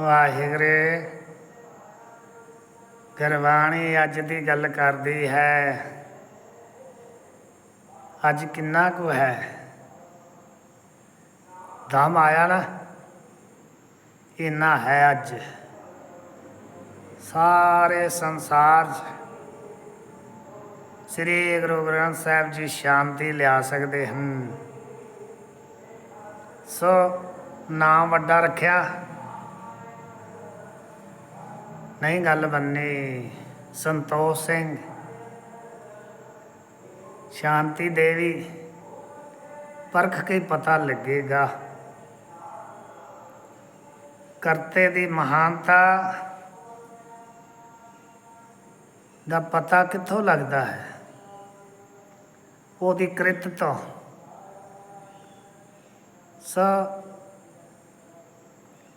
ਵਾਹਿਗੁਰੂ, ਗੁਰਬਾਣੀ ਅੱਜ ਦੀ ਗੱਲ ਕਰਦੀ ਹੈ। ਅੱਜ ਕਿੰਨਾ ਕੁ ਹੈ? ਦਮ ਆਇਆ ਨਾ, ਇੰਨਾ ਹੈ ਅੱਜ। ਸਾਰੇ ਸੰਸਾਰ 'ਚ ਸ੍ਰੀ ਗੁਰੂ ਗ੍ਰੰਥ ਸਾਹਿਬ ਜੀ ਸ਼ਾਂਤੀ ਲਿਆ ਸਕਦੇ ਹਨ। ਸੋ ਨਾਮ ਵੱਡਾ ਰੱਖਿਆ। ਨਹੀਂ ਗੱਲ ਬੰਨੀ। ਸੰਤੋਖ ਸਿੰਘ। ਸ਼ਾਂਤੀ ਦੇਵੀ। ਪਰਖ ਕੇ ਪਤਾ ਲੱਗੇਗਾ। ਕਰਤੇ ਦੀ ਮਹਾਨਤਾ ਦਾ ਪਤਾ ਕਿੱਥੋਂ ਲੱਗਦਾ ਹੈ? ਉਹਦੀ ਕ੍ਰਿਤ ਤੋਂ। ਸ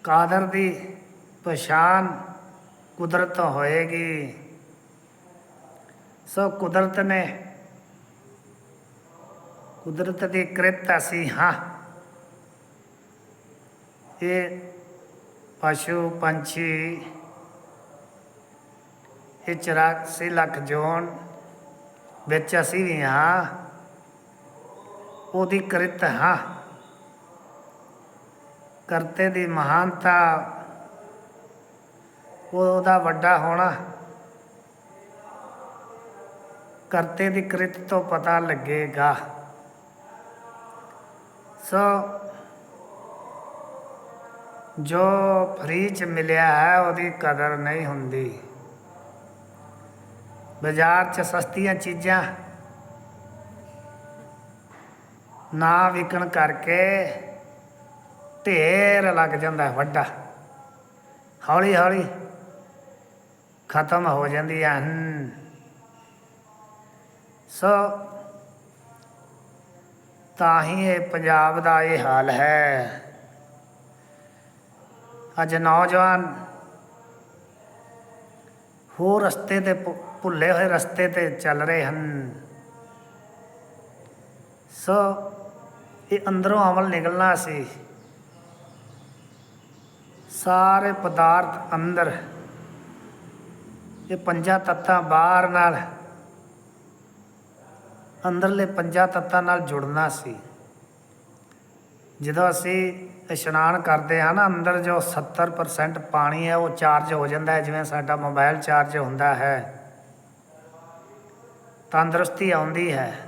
ਕਾਦਰ ਦੀ ਪਛਾਣ ਕੁਦਰਤ ਹੋਏਗੀ। ਸੋ ਕੁਦਰਤ ਨੇ ਕੁਦਰਤ ਦੀ ਕ੍ਰਿਤ ਅਸੀਂ ਹਾਂ। ਇਹ ਪਸ਼ੂ ਪੰਛੀ, ਇਹ 84 ਲੱਖ ਜੋਨ ਵਿੱਚ ਅਸੀਂ ਵੀ ਹਾਂ। ਉਹਦੀ ਕ੍ਰਿਤ ਹਾਂ। ਕਰਤੇ ਦੀ ਮਹਾਨਤਾ ਉਹਦਾ ਵੱਡਾ ਹੋਣਾ। ਕਰਤੇ ਦੀ ਕ੍ਰਿਤ ਤੋਂ ਪਤਾ ਲੱਗੇਗਾ। ਸੋ ਜੋ ਫਰੀ ਚ ਮਿਲਿਆ ਹੈ, ਉਹਦੀ ਕਦਰ ਨਹੀਂ ਹੁੰਦੀ। ਬਾਜ਼ਾਰ 'ਚ ਸਸਤੀਆਂ ਚੀਜ਼ਾਂ ਨਾ ਵਿਕਣ ਕਰਕੇ ਢੇਰ ਲੱਗ ਜਾਂਦਾ ਹੈ ਵੱਡਾ। ਹੌਲੀ ਹੌਲੀ ਖਤਮ ਹੋ ਜਾਂਦੀਆਂ ਹਨ ਸੋ ਤਾਂ ਹੀ ਇਹ ਪੰਜਾਬ ਦਾ ਇਹ ਹਾਲ ਹੈ। ਅੱਜ ਨੌਜਵਾਨ ਹੋਰ ਰਸਤੇ ਤੇ ਭੁ- ਭੁੱਲੇ ਹੋਏ ਰਸਤੇ ਤੇ ਚੱਲ ਰਹੇ ਹਨ। ਸੋ ਇਹ ਅੰਦਰੋਂ ਅਮਲ ਨਿਕਲਣਾ ਸੀ। ਸਾਰੇ ਪਦਾਰਥ ਅੰਦਰ ਇਹ ਪੰਜਾਂ ਤੱਤਾਂ ਬਾਹਰ ਨਾਲ, ਅੰਦਰਲੇ ਪੰਜਾਂ ਤੱਤਾਂ ਨਾਲ ਜੁੜਨਾ ਸੀ। ਜਦੋਂ ਅਸੀਂ ਇਸ਼ਨਾਨ ਕਰਦੇ ਹਾਂ ਨਾ, ਅੰਦਰ ਜੋ 70% ਪਾਣੀ ਹੈ, ਉਹ ਚਾਰਜ ਹੋ ਜਾਂਦਾ ਹੈ, ਜਿਵੇਂ ਸਾਡਾ ਮੋਬਾਈਲ ਚਾਰਜ ਹੁੰਦਾ ਹੈ। ਤੰਦਰੁਸਤੀ ਆਉਂਦੀ ਹੈ।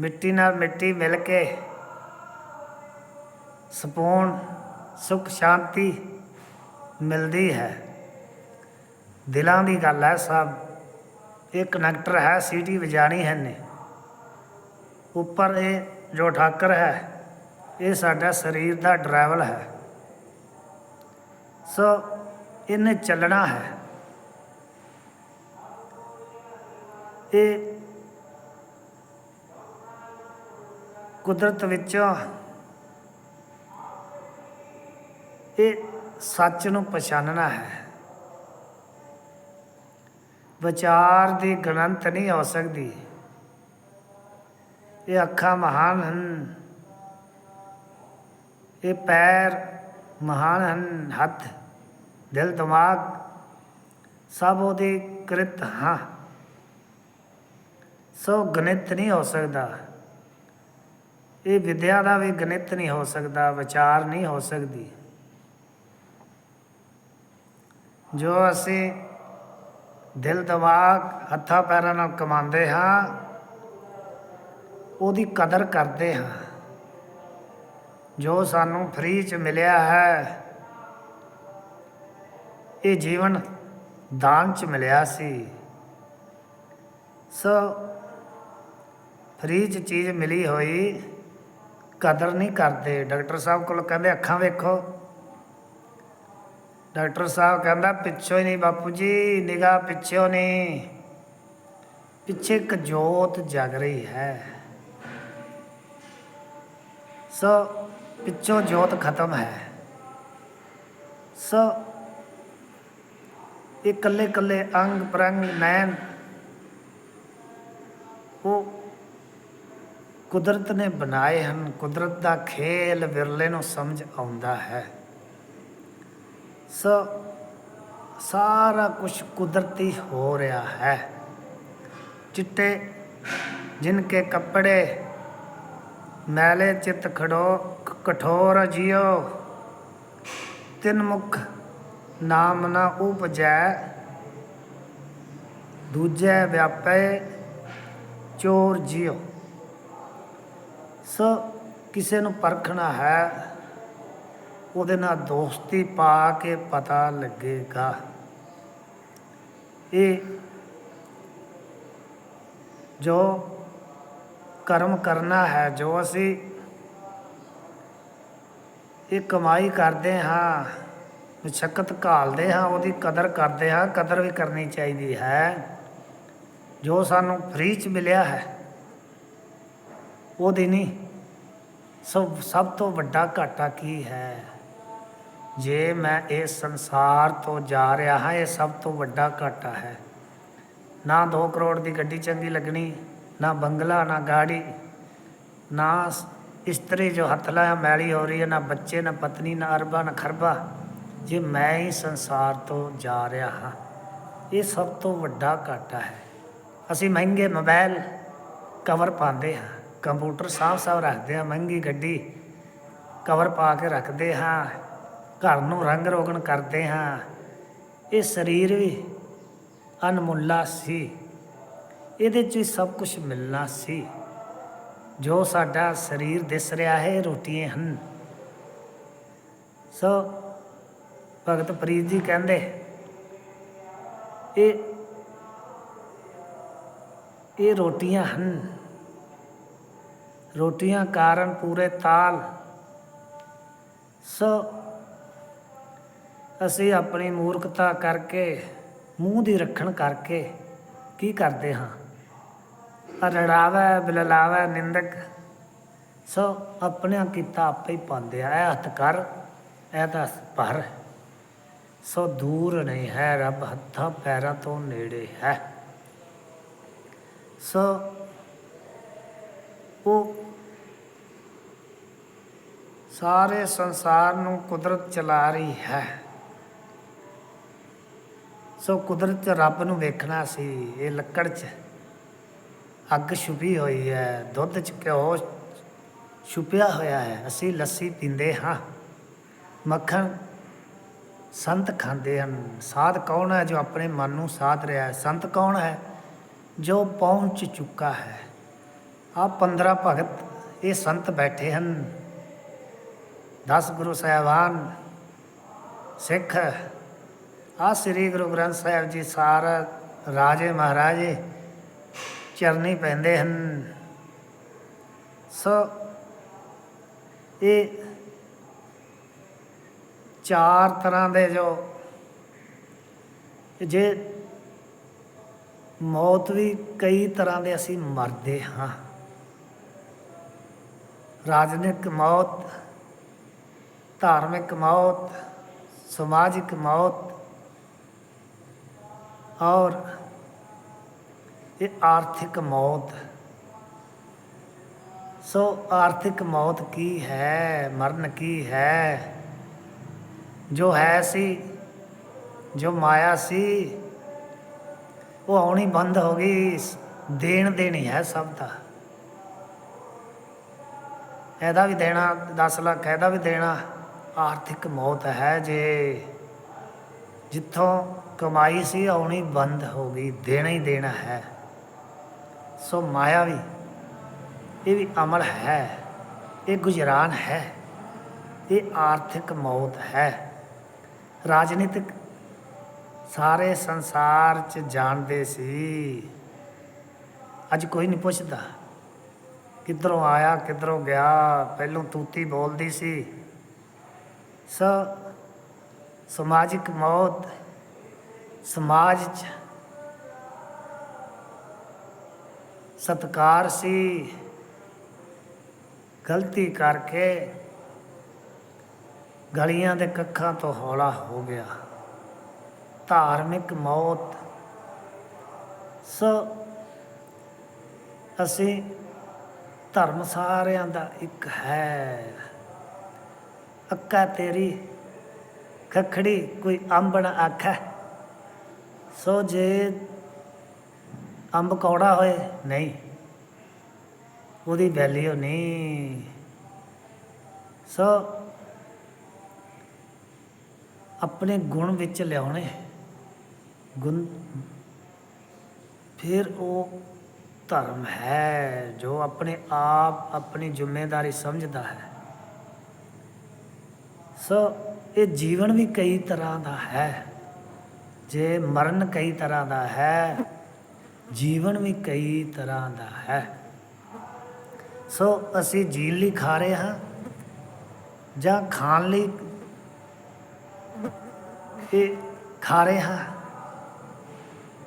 ਮਿੱਟੀ ਨਾਲ ਮਿੱਟੀ ਮਿਲ ਕੇ ਸਕੂਨ, ਸੁਖ, ਸ਼ਾਂਤੀ ਮਿਲਦੀ ਹੈ। ਦਿਲਾਂ ਦੀ ਗੱਲ ਹੈ ਸਭ। ਇਹ ਕਨੈਕਟਰ ਹੈ ਸੀਟੀ ਵਜਾਣੀ ਹੈ ਨੇ ਉੱਪਰ ਇਹ ਜੋ ਠਾਕਰ ਹੈ, ਇਹ ਸਾਡਾ ਸਰੀਰ ਦਾ ਡਰਾਈਵਰ ਹੈ। ਸੋ ਇਹਨੇ ਚੱਲਣਾ ਹੈ। ਇਹ ਕੁਦਰਤ ਵਿੱਚੋਂ ਇਹ ਸੱਚ ਨੂੰ ਪਛਾਨਣਾ ਹੈ। ਵਿਚਾਰ ਦੀ ਗਣੰਤ ਨਹੀਂ ਹੋ ਸਕਦੀ। ਇਹ ਅੱਖਾਂ ਮਹਾਨ ਹਨ। ਇਹ ਪੈਰ ਮਹਾਨ ਹਨ। ਹੱਥ, ਦਿਲ, ਦਿਮਾਗ ਸਭ ਉਹਦੀ ਕ੍ਰਿਤ ਹਾਂ। ਸੋ ਗਣਿਤ ਨਹੀਂ ਹੋ ਸਕਦਾ। ਇਹ ਵਿਦਿਆ ਦਾ ਵੀ ਗਣਿਤ ਨਹੀਂ ਹੋ ਸਕਦਾ, ਵਿਚਾਰ ਨਹੀਂ ਹੋ ਸਕਦੀ। ਜੋ ਅਸੀਂ ਦਿਲ ਦਿਮਾਗ, ਹੱਥਾਂ ਪੈਰਾਂ ਨਾਲ ਕਮਾਉਂਦੇ ਹਾਂ, ਉਹਦੀ ਕਦਰ ਕਰਦੇ ਹਾਂ। ਜੋ ਸਾਨੂੰ ਫ੍ਰੀ ਚ ਮਿਲਿਆ ਹੈ, ਇਹ ਜੀਵਨ ਦਾਨ ਚ ਮਿਲਿਆ ਸੀ। ਸੋ ਫ੍ਰੀ ਚ ਚੀਜ਼ ਮਿਲੀ ਹੋਈ, ਕਦਰ ਨਹੀਂ ਕਰਦੇ। ਡਾਕਟਰ ਸਾਹਿਬ ਕੋਲ ਕਹਿੰਦੇ, ਅੱਖਾਂ ਵੇਖੋ। ਡਾਕਟਰ ਸਾਹਿਬ ਕਹਿੰਦਾ, ਪਿੱਛੋਂ ਹੀ ਨਹੀਂ ਬਾਪੂ ਜੀ, ਨਿਗਾਹ ਪਿੱਛੋਂ ਨਹੀਂ। ਪਿੱਛੇ ਇੱਕ ਜੋਤ ਜਗ ਰਹੀ ਹੈ। ਸੋ ਪਿੱਛੋਂ ਜੋਤ ਖਤਮ ਹੈ। ਸੋ ਇਹ ਕੱਲੇ ਕੱਲੇ ਅੰਗ ਪ੍ਰੰਗ ਨੈਣ, ਉਹ ਕੁਦਰਤ ਨੇ ਬਣਾਏ ਹਨ। ਕੁਦਰਤ ਦਾ ਖੇਲ ਵਿਰਲੇ ਨੂੰ ਸਮਝ ਆਉਂਦਾ ਹੈ। ਸੋ, ਸਾਰਾ ਕੁਝ ਕੁਦਰਤੀ ਹੋ ਰਿਹਾ ਹੈ। ਚਿੱਟੇ ਜਿਨਕੇ ਕੱਪੜੇ, ਮੈਲੇ ਚਿਤ ਖੜੋ ਕਠੋਰ ਜਿਉ ਤਿਨ ਮੁਖ ਨਾਮ ਨਾ ਉਪਜੈ, ਦੂਜੈ ਵਿਆਪੈ ਚੋਰ ਜਿਓ। ਸੋ, ਕਿਸੇ ਨੂੰ ਪਰਖਣਾ ਹੈ। ਉਹਦੇ ਨਾਲ ਦੋਸਤੀ ਪਾ ਕੇ ਪਤਾ ਲੱਗੇਗਾ। ਇਹ ਜੋ ਕਰਮ ਕਰਨਾ ਹੈ, ਜੋ ਅਸੀਂ ਇਹ ਕਮਾਈ ਕਰਦੇ ਹਾਂ ਮੁਸ਼ਕਲ ਘਾਲਦੇ ਹਾਂ, ਉਹਦੀ ਕਦਰ ਕਰਦੇ ਹਾਂ, ਕਦਰ ਵੀ ਕਰਨੀ ਚਾਹੀਦੀ ਹੈ। ਜੋ ਸਾਨੂੰ ਫ੍ਰੀ ਚ ਮਿਲਿਆ ਹੈ, ਉਹਦੀ ਨਹੀਂ, ਸਭ ਸਭ ਤੋਂ ਵੱਡਾ ਘਾਟਾ ਕੀ ਹੈ? ਜੇ ਮੈਂ ਇਸ ਸੰਸਾਰ ਤੋਂ ਜਾ ਰਿਹਾ ਹਾਂ, ਇਹ ਸਭ ਤੋਂ ਵੱਡਾ ਘਾਟਾ ਹੈ। ਨਾ 2 ਕਰੋੜ ਦੀ ਗੱਡੀ ਚੰਗੀ ਲੱਗਣੀ, ਨਾ ਬੰਗਲਾ, ਨਾ ਗਾੜੀ, ਨਾ ਸ- ਇਸਤਰੀ ਜੋ ਹੱਥ ਲਾਇਆ ਮੈਲੀ ਹੋ ਰਹੀ ਹੈ, ਨਾ ਬੱਚੇ, ਨਾ ਪਤਨੀ, ਨਾ ਅਰਬਾ, ਨਾ ਖਰਬਾ। ਜੇ ਮੈਂ ਹੀ ਸੰਸਾਰ ਤੋਂ ਜਾ ਰਿਹਾ ਹਾਂ, ਇਹ ਸਭ ਤੋਂ ਵੱਡਾ ਘਾਟਾ ਹੈ। ਅਸੀਂ ਮਹਿੰਗੇ ਮੋਬਾਈਲ ਕਵਰ ਪਾਉਂਦੇ ਹਾਂ, ਕੰਪਿਊਟਰ ਸਾਫ਼ ਸਾਫ਼ ਰੱਖਦੇ ਹਾਂ, ਮਹਿੰਗੀ ਗੱਡੀ ਕਵਰ ਪਾ ਕੇ ਰੱਖਦੇ ਹਾਂ ਘਰ ਨੂੰ ਰੰਗ ਰੋਗਨ ਕਰਦੇ ਹਾਂ। ਇਹ ਸਰੀਰ ਵੀ ਅਨਮੁੱਲਾ ਸੀ। ਇਹਦੇ 'ਚ ਸਭ ਕੁਝ ਮਿਲਣਾ ਸੀ। ਜੋ ਸਾਡਾ ਸਰੀਰ ਦਿਸ ਰਿਹਾ ਹੈ, ਇਹ ਰੋਟੀਆਂ ਹਨ। ਸੋ ਭਗਤ ਫਰੀਦ ਜੀ ਕਹਿੰਦੇ, ਇਹ ਇਹ ਰੋਟੀਆਂ ਹਨ। ਰੋਟੀਆਂ ਕਾਰਨ ਪੂਰੇ ਤਾਲ। ਸੋ ਅਸੀਂ ਆਪਣੀ ਮੂਰਖਤਾ ਕਰਕੇ, ਮੂੰਹ ਦੀ ਰੱਖਣ ਕਰਕੇ ਕੀ ਕਰਦੇ ਹਾਂ? ਰੜਾਵਾ, ਬਿਲਲਾਵਾ, ਨਿੰਦਕ, ਸੋ ਆਪਣਿਆਂ ਕੀਤਾ ਆਪੇ ਹੀ ਪਾਉਂਦੇ ਆ। ਇਹ ਹੱਥ ਕਰ, ਇਹ ਤਾਂ ਭਰ। ਸੋ ਦੂਰ ਨਹੀਂ ਹੈ ਰੱਬ, ਹੱਥਾਂ ਪੈਰਾਂ ਤੋਂ ਨੇੜੇ ਹੈ। ਸੋ ਉਹ ਸਾਰੇ ਸੰਸਾਰ ਨੂੰ ਕੁਦਰਤ ਚਲਾ ਰਹੀ ਹੈ। ਸੋ ਕੁਦਰਤ ਰੱਬ ਨੂੰ ਵੇਖਣਾ ਸੀ, ਇਹ ਲੱਕੜ 'ਚ ਅੱਗ ਛੁਪੀ ਹੋਈ ਹੈ, ਦੁੱਧ 'ਚ ਘਿਓ ਛੁਪਿਆ ਹੋਇਆ ਹੈ, ਅਸੀਂ ਲੱਸੀ ਪੀਂਦੇ ਹਾਂ। ਮੱਖਣ ਸੰਤ ਖਾਂਦੇ ਹਨ, ਸਾਧ ਕੌਣ ਹੈ ਜੋ ਆਪਣੇ ਮਨ ਨੂੰ ਸਾਧ ਰਿਹਾ ਹੈ? ਸੰਤ ਕੌਣ ਹੈ ਜੋ ਪਹੁੰਚ ਚੁੱਕਾ ਹੈ? ਆ 15 ਭਗਤ, ਇਹ ਸੰਤ ਬੈਠੇ ਹਨ। 10 ਗੁਰੂ ਸਾਹਿਬਾਨ, ਸਿੱਖ ਆ ਸ੍ਰੀ ਗੁਰੂ ਗ੍ਰੰਥ ਸਾਹਿਬ ਜੀ ਸਾਰਾ ਰਾਜੇ ਮਹਾਰਾਜੇ ਚਰਨੀ ਪੈਂਦੇ ਹਨ। ਸੋ ਇਹ ਚਾਰ ਤਰ੍ਹਾਂ ਦੇ ਜੋ ਜੇ ਮੌਤ ਵੀ ਕਈ ਤਰ੍ਹਾਂ ਦੇ ਅਸੀਂ ਮਰਦੇ ਹਾਂ। ਰਾਜਨਿਕ ਮੌਤ, ਧਾਰਮਿਕ ਮੌਤ, ਸਮਾਜਿਕ ਮੌਤ ਔਰ ਇਹ ਆਰਥਿਕ ਮੌਤ। ਸੋ ਆਰਥਿਕ ਮੌਤ ਕੀ ਹੈ? ਮਰਨ ਕੀ ਹੈ? ਜੋ ਹੈ ਸੀ, ਜੋ ਮਾਇਆ ਸੀ, ਉਹ ਆਉਣੀ ਬੰਦ ਹੋ ਗਈ। ਦੇਣ ਦੇਣੀ ਹੈ ਸਭ ਦਾ। ਇਹਦਾ ਵੀ ਦੇਣਾ 10 ਲੱਖ, ਇਹਦਾ ਵੀ ਦੇਣਾ। ਆਰਥਿਕ ਮੌਤ ਹੈ ਜੇ। ਜਿੱਥੋਂ ਕਮਾਈ ਸੀ, ਆਉਣੀ ਬੰਦ ਹੋ ਗਈ, ਦੇਣਾ ਹੀ ਦੇਣਾ ਹੈ। ਸੋ ਮਾਇਆ ਵੀ, ਇਹ ਵੀ ਅਮਲ ਹੈ, ਇਹ ਗੁਜਰਾਨ ਹੈ, ਇਹ ਆਰਥਿਕ ਮੌਤ ਹੈ। ਰਾਜਨੀਤਿਕ ਸਾਰੇ ਸੰਸਾਰ 'ਚ ਜਾਣਦੇ ਸੀ। ਅੱਜ ਕੋਈ ਨਹੀਂ ਪੁੱਛਦਾ, ਕਿੱਧਰੋਂ ਆਇਆ, ਕਿੱਧਰੋਂ ਗਿਆ, ਪਹਿਲੋਂ ਤੂਤੀ ਬੋਲਦੀ ਸੀ। ਸ ਸਮਾਜਿਕ ਮੌਤ, ਸਮਾਜ 'ਚ ਸਤਕਾਰ ਸੀ। ਗਲਤੀ ਕਰਕੇ ਗਲੀਆਂ ਦੇ ਕੱਖਾਂ ਤੋਂ ਹੌਲਾ ਹੋ ਗਿਆ। ਧਾਰਮਿਕ ਮੌਤ। ਸੋ ਅਸੀਂ ਧਰਮ ਸਾਰਿਆਂ ਦਾ ਇੱਕ ਹੈ। ਅੱਕਾ ਤੇਰੀ ਖਖੜੀ ਕੋਈ ਅੰਬਣ ਆਖੈ। ਸੋ ਜੇ ਅੰਬ ਕੌੜਾ ਹੋਏ, ਨਹੀਂ, ਉਹਦੀ ਵੈਲਿਊ ਨਹੀਂ। ਸੋ ਆਪਣੇ ਗੁਣ ਵਿੱਚ ਲਿਆਉਣੇ। ਗੁਣ, ਫਿਰ ਉਹ ਧਰਮ ਹੈ, ਜੋ ਆਪਣੇ ਆਪ ਆਪਣੀ ਜ਼ਿੰਮੇਵਾਰੀ ਸਮਝਦਾ ਹੈ। ਸੋ ਇਹ ਜੀਵਨ ਵੀ ਕਈ ਤਰ੍ਹਾਂ ਦਾ ਹੈ। ਜੇ ਮਰਨ ਕਈ ਤਰ੍ਹਾਂ ਦਾ ਹੈ, ਜੀਵਨ ਵੀ ਕਈ ਤਰ੍ਹਾਂ ਦਾ ਹੈ। ਸੋ ਅਸੀਂ ਜੀਣ ਲਈ ਖਾ ਰਹੇ ਹਾਂ ਜਾਂ ਖਾਣ ਲਈ ਇਹ ਖਾ ਰਹੇ ਹਾਂ।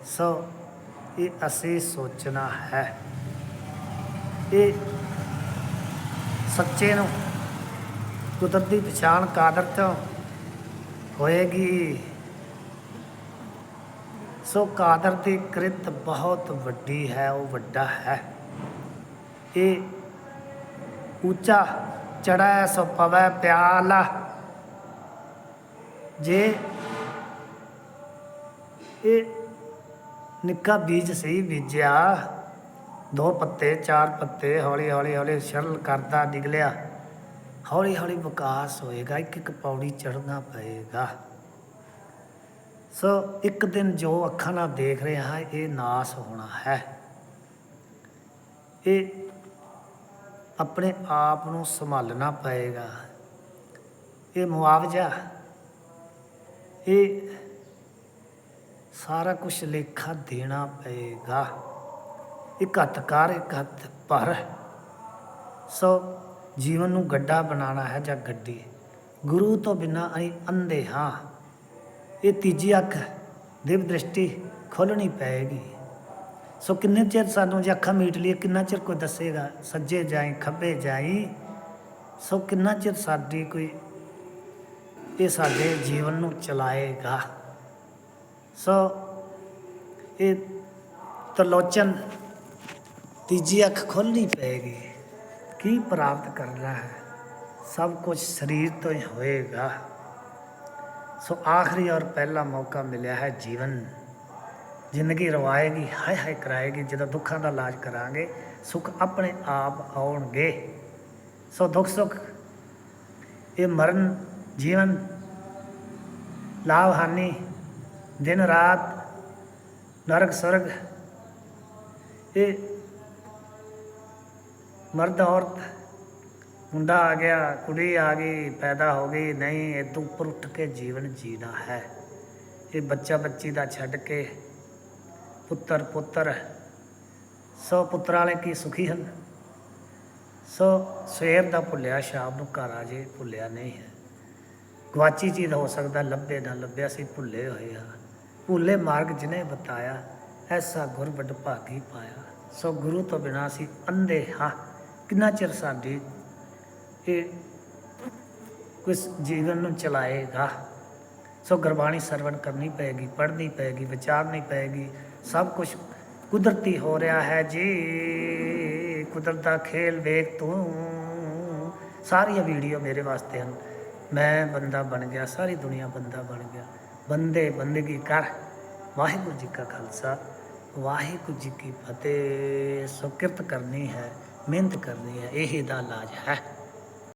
ਸੋ ਇਹ ਅਸੀਂ ਸੋਚਣਾ ਹੈ। ਇਹ ਸੱਚੇ ਨੂੰ ਕੁਦਰਤੀ ਪਛਾਣ ਕਾਦਰ ਤੋਂ ਹੋਏਗੀ। ਸੋ ਕਾਦਰ ਦੀ ਕ੍ਰਿਤ ਬਹੁਤ ਵੱਡੀ ਹੈ, ਉਹ ਵੱਡਾ ਹੈ। ਇਹ ਉੱਚਾ ਚੜਾਇ ਸੋ ਪਵੈ ਪਿਆਲਾ। ਜੇ ਇਹ ਨਿੱਕਾ ਬੀਜ ਸਹੀ ਬੀਜਿਆ, ਦੋ ਪੱਤੇ, ਚਾਰ ਪੱਤੇ ਹੌਲੀ ਹੌਲੀ ਹੌਲੀ ਸ਼ਰਲ ਕਰਦਾ ਨਿਕਲਿਆ ਹੌਲੀ ਹੌਲੀ ਵਿਕਾਸ ਹੋਏਗਾ, ਇੱਕ ਇੱਕ ਪੌੜੀ ਚੜ੍ਹਨਾ ਪਏਗਾ। ਸੋ ਇੱਕ ਦਿਨ ਜੋ ਅੱਖਾਂ ਨਾਲ ਦੇਖ ਰਹੇ ਹਾਂ, ਇਹ ਨਾਸ ਹੋਣਾ ਹੈ। ਇਹ ਆਪਣੇ ਆਪ ਨੂੰ ਸੰਭਾਲਣਾ ਪਏਗਾ। ਇਹ ਮੁਆਵਜ਼ਾ, ਇਹ ਸਾਰਾ ਕੁਝ ਲੇਖਾ ਦੇਣਾ ਪਏਗਾ। ਇੱਕ ਹੱਥ ਕਰ, ਇੱਕ ਹੱਥ ਪਰ। ਸੋ ਜੀਵਨ ਨੂੰ ਗੱਡਾ ਬਣਾਉਣਾ ਹੈ ਜਾਂ ਗੱਡੀ। ਗੁਰੂ ਤੋਂ ਬਿਨਾ ਅਸੀਂ ਅੰਧੇ ਹਾਂ। ਇਹ ਤੀਜੀ ਅੱਖ ਦਿਵ ਦ੍ਰਿਸ਼ਟੀ ਖੋਲਣੀ ਪਏਗੀ। ਸੋ ਕਿੰਨੇ ਚਿਰ ਸਾਨੂੰ ਜੇ ਅੱਖਾਂ ਮੀਟ ਲਈ ਕਿੰਨਾ ਚਿਰ ਕੋਈ ਦੱਸੇਗਾ, ਸੱਜੇ ਜਾਈ, ਖੱਬੇ ਜਾਈ। ਸੋ ਕਿੰਨਾ ਚਿਰ ਸਾਡੀ ਕੋਈ ਇਹ ਸਾਡੇ ਜੀਵਨ ਨੂੰ ਚਲਾਏਗਾ। ਸੋ ਇਹ ਤਲੋਚਨ ਤੀਜੀ ਅੱਖ ਖੋਲਣੀ ਪਏਗੀ। ਕੀ ਪ੍ਰਾਪਤ ਕਰਨਾ ਹੈ? ਸਭ ਕੁਝ ਸਰੀਰ ਤੋਂ ਹੀ ਹੋਏਗਾ। ਸੋ ਆਖਰੀ ਔਰ ਪਹਿਲਾ ਮੌਕਾ ਮਿਲਿਆ ਹੈ ਜੀਵਨ। ਜ਼ਿੰਦਗੀ ਰਵਾਏਗੀ, ਹਾਏ ਹਾਏ ਕਰਾਏਗੀ, ਜਦੋਂ ਦੁੱਖਾਂ ਦਾ ਇਲਾਜ ਕਰਾਂਗੇ, ਸੁੱਖ ਆਪਣੇ ਆਪ ਆਉਣਗੇ। ਸੋ ਦੁੱਖ ਸੁੱਖ, ਇਹ ਮਰਨ, ਜੀਵਨ ਲਾਭ ਹਾਨੀ ਦਿਨ ਰਾਤ, ਨਰਕ ਸਰਗ ਇਹ ਮਰਦ ਔਰਤ, ਮੁੰਡਾ ਆ ਗਿਆ, ਕੁੜੀ ਆ ਗਈ, ਪੈਦਾ ਹੋ ਗਈ, ਨਹੀਂ, ਇਹ ਤੋਂ ਉੱਪਰ ਉੱਠ ਕੇ ਜੀਵਨ ਜੀਣਾ ਹੈ। ਇਹ ਬੱਚਾ ਬੱਚੀ ਦਾ ਛੱਡ ਕੇ ਪੁੱਤਰ ਪੁੱਤਰ, ਸੋ ਪੁੱਤਰਾਂ ਵਾਲੇ ਕੀ ਸੁਖੀ ਹਨ? ਸੋ ਸਵੇਰ ਦਾ ਭੁੱਲਿਆ, ਸ਼ਾਮ ਨੂੰ ਘਰ ਆ ਜੇ, ਭੁੱਲਿਆ ਨਹੀਂ ਹੈ। ਗਵਾਚੀ ਚੀਜ਼ ਹੋ ਸਕਦਾ, ਲੱਭੇ ਨਾ ਲੱਭਿਆ ਸੀ ਭੁੱਲੇ ਹੋਏ ਹਾਂ। ਭੁੱਲੇ ਮਾਰਗ ਜਿਨੇ ਬਤਾਇਆ, ਐਸਾ ਗੁਰ ਵੱਡ ਭਾਗੀ ਪਾਇਆ। ਸੋ ਗੁਰੂ ਤੋਂ ਬਿਨਾ ਅਸੀਂ ਅੰਧੇ ਹਾਂ। ਕਿੰਨਾ ਚਿਰ ਸਾਡੀ ਇਹ ਕੁਛ ਜੀਵਨ ਨੂੰ ਚਲਾਏਗਾ? ਸੋ ਗੁਰਬਾਣੀ ਸਰਵਣ ਕਰਨੀ ਪਏਗੀ, ਪੜ੍ਹਨੀ ਪਏਗੀ, ਵਿਚਾਰਨੀ ਪਏਗੀ, ਸਭ ਕੁਝ ਕੁਦਰਤੀ ਹੋ ਰਿਹਾ ਹੈ ਜੀ। ਕੁਦਰਤ ਦਾ ਖੇਲ ਵੇਖ ਤੂੰ। ਸਾਰੀਆਂ ਵੀਡੀਓ ਮੇਰੇ ਵਾਸਤੇ ਹਨ। ਮੈਂ ਬੰਦਾ ਬਣ ਗਿਆ, ਸਾਰੀ ਦੁਨੀਆ ਬੰਦਾ ਬਣ ਗਿਆ। ਬੰਦੇ ਬੰਦਗੀ ਕਰ। ਵਾਹਿਗੁਰੂ ਜੀ ਕਾ ਖਾਲਸਾ, ਵਾਹਿਗੁਰੂ ਜੀ ਕੀ ਫਤਿਹ। ਸੋ ਕਿਰਤ ਕਰਨੀ ਹੈ। ਮਿਹਨਤ ਕਰਨੀ ਹੈ ਇਹ ਦਾ ਇਲਾਜ ਹੈ।